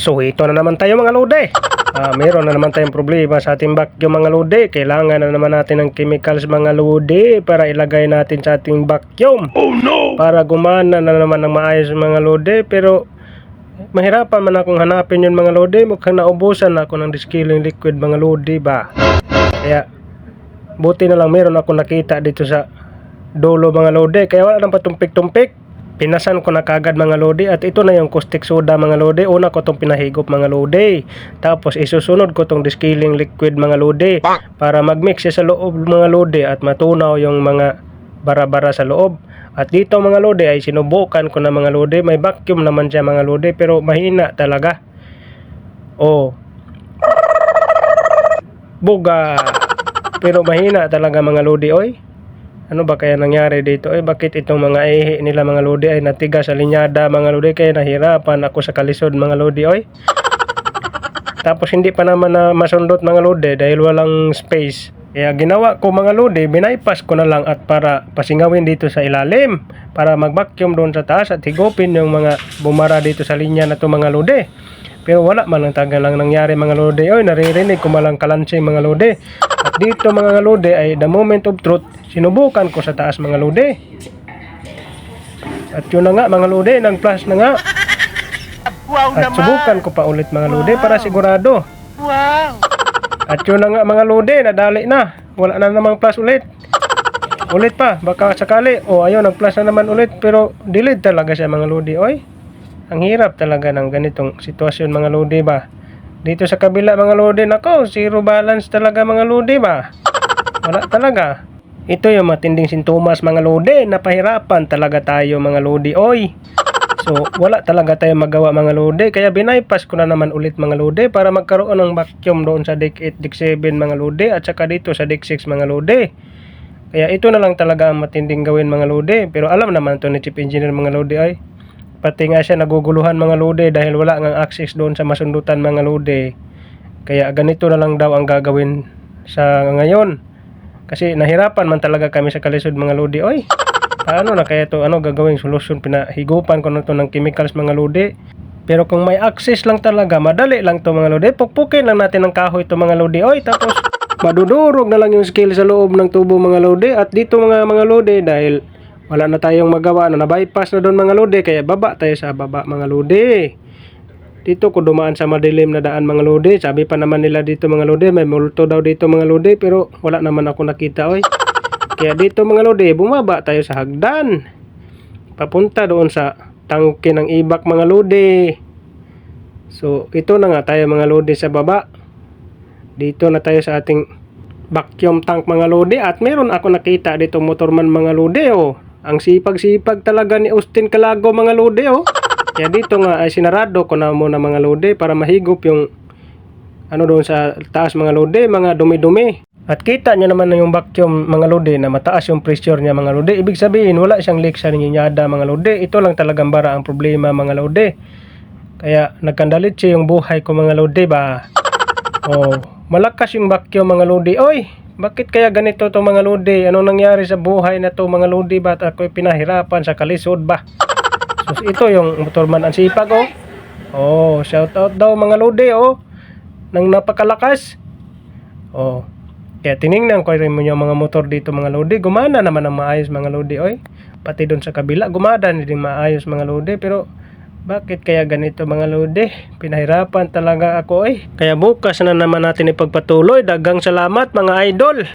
So ito na naman tayo mga lode. Ah, meron na naman tayong problema sa ating vacuum mga lode. Kailangan na naman natin ng chemicals mga lode para ilagay natin sa ating vacuum. Oh no! Para gumana na naman ng maayos mga lode. Pero mahirapan man akong hanapin yun mga lode. Mukhang naubusan na ako ng distilling liquid mga lode ba. Kaya buti na lang meron ako nakita dito sa dulo mga lode. Kaya wala nang patumpik-tumpik. Pinasan ko na kagad mga lode at ito na yung caustic soda mga lode. Una ko tong pinahigop mga lode. Tapos isusunod ko tong distilling liquid mga lode para magmix sa loob mga lode at matunaw yung mga bara-bara sa loob. At dito mga lode ay sinubukan ko na mga lode. May vacuum naman siya mga lode pero mahina talaga. Oh. Buga. Pero mahina talaga mga lode oy. Ano ba kaya nangyari dito? Eh bakit itong mga ihi nila mga lodi ay natiga sa linyada mga lodi kaya nahirapan ako sa kalisod mga lodi oy. Tapos hindi pa naman na masundot mga lodi dahil walang space. Kaya ginawa ko mga lodi, binaypas ko na lang at para pasingawin dito sa ilalim para mag-vacuum doon sa taas at higupin yung mga bumara dito sa linya na to mga lodi. Pero wala man ang tagal lang nangyari mga lodi. Oy, naririnig ko malang kalansing mga lodi. At dito mga lodi ay the moment of truth, sinubukan ko sa taas mga lodi. At yun na nga mga lodi, nang plus na nga. Wow At subukan ko pa ulit mga lodi para sigurado. Wow! At yun na nga mga lodi, nadali na. Wala na namang plus ulit. Ulit pa, baka sakali. O ayun, nag-plus na naman ulit. Pero delete talaga siya mga lodi. Oy, ang hirap talaga ng ganitong sitwasyon mga lodi ba. Dito sa kabila mga lodi, nako, zero balance talaga mga lodi ba. Wala talaga. Ito yung matinding sintomas mga lodi. Napahirapan talaga tayo mga lodi. Oy, So, wala talaga tayo magawa mga lode. Kaya binaypas ko na naman ulit mga lode para magkaroon ng vacuum doon sa deck 8, deck 7 mga lode at saka dito sa deck 6 mga lode. Kaya ito na lang talaga ang matinding gawin mga lode. Pero alam naman to ni Chief Engineer mga lode ay. Pati nga siya naguguluhan mga lode dahil wala ngang access doon sa masundutan mga lode. Kaya ganito na lang daw ang gagawin sa ngayon. Kasi nahirapan man talaga kami sa kalisod mga lode. Oy, paano na kaya to ano gagawing solusyon pinahigupan ko na to ng chemicals mga lode pero kung may access lang talaga madali lang to mga lode pukpukin lang natin ng kahoy to mga lode oy tapos madudurog na lang yung skill sa loob ng tubo mga lode at dito mga mga lode dahil wala na tayong magawa na na-bypass na doon mga lode kaya baba tayo sa baba mga lode dito ko dumaan sa madilim na daan mga lode sabi pa naman nila dito mga lode may multo daw dito mga lode pero wala naman ako nakita oy kaya dito mga lodi, bumaba tayo sa hagdan. Papunta doon sa tangke ng ibak mga lodi. So, ito na nga tayo mga lodi sa baba. Dito na tayo sa ating vacuum tank mga lodi. At meron ako nakita dito motorman mga lodi oh. Ang sipag-sipag talaga ni Austin Calago mga lodi oh. Kaya dito nga ay sinarado ko na muna mga lodi para mahigop yung ano doon sa taas mga lodi, mga dumi-dumi. At kita nyo naman na yung vacuum mga lode na mataas yung pressure niya mga lode. Ibig sabihin wala siyang leak sa ninyada mga lode. Ito lang talagang bara ang problema mga lode. Kaya nagkandalit siya yung buhay ko mga lode ba. Oh, malakas yung vacuum mga lode. Oy, bakit kaya ganito to mga lode? Anong nangyari sa buhay na to mga lode ba? At ako'y pinahirapan sa kalisod ba? So ito yung motorman ang sipag oh. Oh, shout out daw mga lode oh. Nang napakalakas. Oh, kaya tiningnan ko rin mo yung mga motor dito mga lodi. Gumana naman ang maayos mga lodi. Oy. Pati doon sa kabila, gumana din maayos mga lodi. Pero bakit kaya ganito mga lodi? Pinahirapan talaga ako eh. Kaya bukas na naman natin ipagpatuloy. Dagang salamat mga idol.